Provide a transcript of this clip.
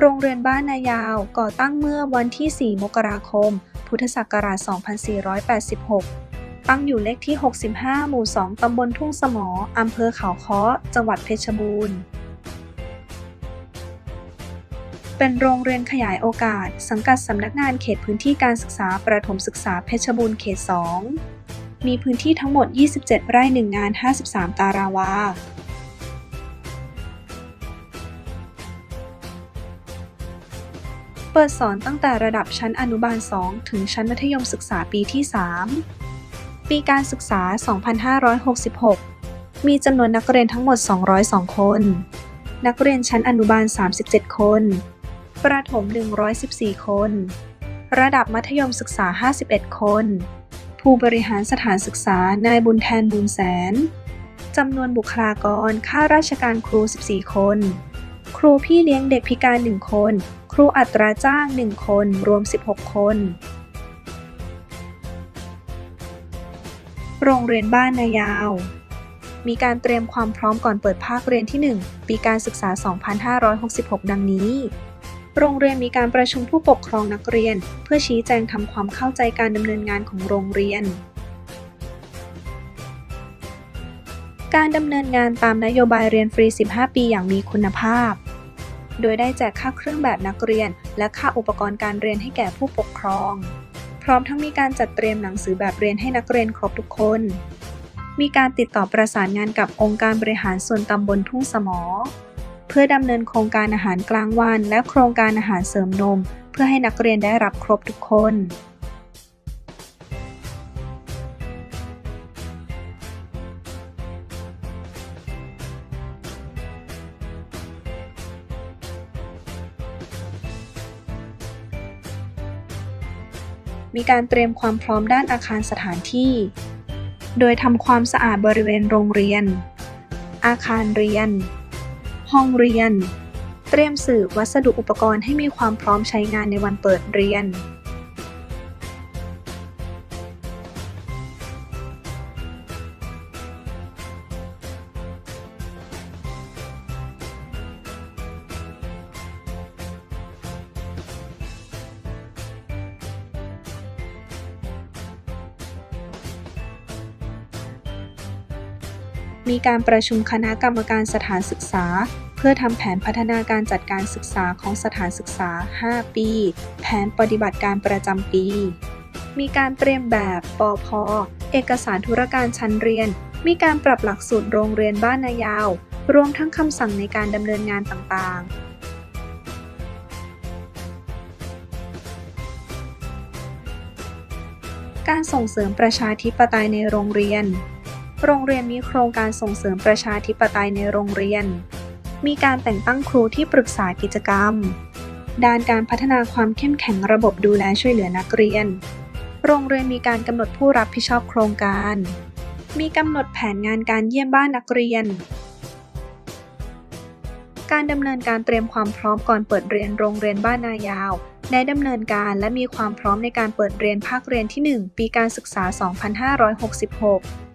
โรงเรียนบ้านนายาวก่อตั้งเมื่อวันที่ 4 มกราคม พุทธศักราช 2486 ตั้งอยู่เลขที่ 65 หมู่ 2 ตำบลทุ่งสมอ อำเภอเขาค้อ จังหวัดเพชรบูรณ์ เป็นโรงเรียนขยายโอกาส สังกัดสำนักงานเขตพื้นที่การศึกษาประถมศึกษาเพชรบูรณ์เขต 2 มีพื้นที่ทั้งหมด 27 ไร่ 1 งาน 53 ตารางวา เปิดสอนตั้งแต่ระดับชั้นอนุบาล 2 ถึงชั้นมัธยมศึกษาปีที่ 3 ปีการศึกษา 2566 มีจำนวนนักเรียนทั้งหมด 202 คน นักเรียนชั้นอนุบาล 37 คน ประถม 114 คน ระดับมัธยมศึกษา 51 คน ผู้บริหารสถานศึกษานายบุญแทนบุญแสน จำนวนบุคลากรข้าราชการครู 14 คน ครูพี่เลี้ยงเด็กพิการ 1 คน ครูอัตราจ้าง 1 คนรวม 16 คน โรงเรียนบ้านนายาว มีการเตรียมความพร้อมก่อนเปิดภาคเรียนที่ 1 ปีการศึกษา 2566 ดังนี้ โรงเรียนมีการประชุมผู้ปกครองนักเรียน เพื่อชี้แจงทำความเข้าใจการดำเนินงานของโรงเรียนการดำเนินงานตามนโยบายเรียนฟรี 15 ปีอย่างมีคุณภาพ โดยได้แจกค่าเครื่องแบบนักเรียน และค่าอุปกรณ์การเรียนให้แก่ผู้ปกครอง พร้อมทั้งมีการจัดเตรียมหนังสือแบบเรียนให้นักเรียนครบทุกคน มีการติดต่อประสานงานกับองค์การบริหารส่วนตำบลทุ่งสมอ เพื่อดำเนินโครงการอาหารกลางวัน และโครงการอาหารเสริมนม เพื่อให้นักเรียนได้รับครบทุกคน มีการเตรียมความพร้อมด้านอาคารสถานที่ โดยทำความสะอาดบริเวณโรงเรียน อาคารเรียน ห้องเรียน เตรียมสื่อวัสดุอุปกรณ์ให้มีความพร้อมใช้งานในวันเปิดเรียน มีการประชุมคณะกรรมการสถานศึกษา เพื่อทำแผนพัฒนาการจัดการศึกษาของสถานศึกษา 5 ปี แผนปฏิบัติการประจำปี มีการเตรียมแบบปอพเอกสารธุรการชั้นเรียน มีการปรับหลักสูตรโรงเรียนบ้านนายาว รวมทั้งคำสั่งในการดำเนินงานต่างๆการส่งเสริมประชาธิปไตยในโรงเรียน โรงเรียนมีโครงการส่งเสริมประชาธิปไตยในโรงเรียน มีการแต่งตั้งครูที่ปรึกษากิจกรรม ด้านการพัฒนาความเข้มแข็งระบบดูแลช่วยเหลือนักเรียน โรงเรียนมีการกำหนดผู้รับผิดชอบโครงการ มีกำหนดแผนงานการเยี่ยมบ้านนักเรียน การดำเนินการเตรียมความพร้อมก่อนเปิดเรียนโรงเรียนบ้านนายาวได้ดำเนินการและมีความพร้อมในการเปิดเรียนภาคเรียนที่ 1 ปีการศึกษา 2566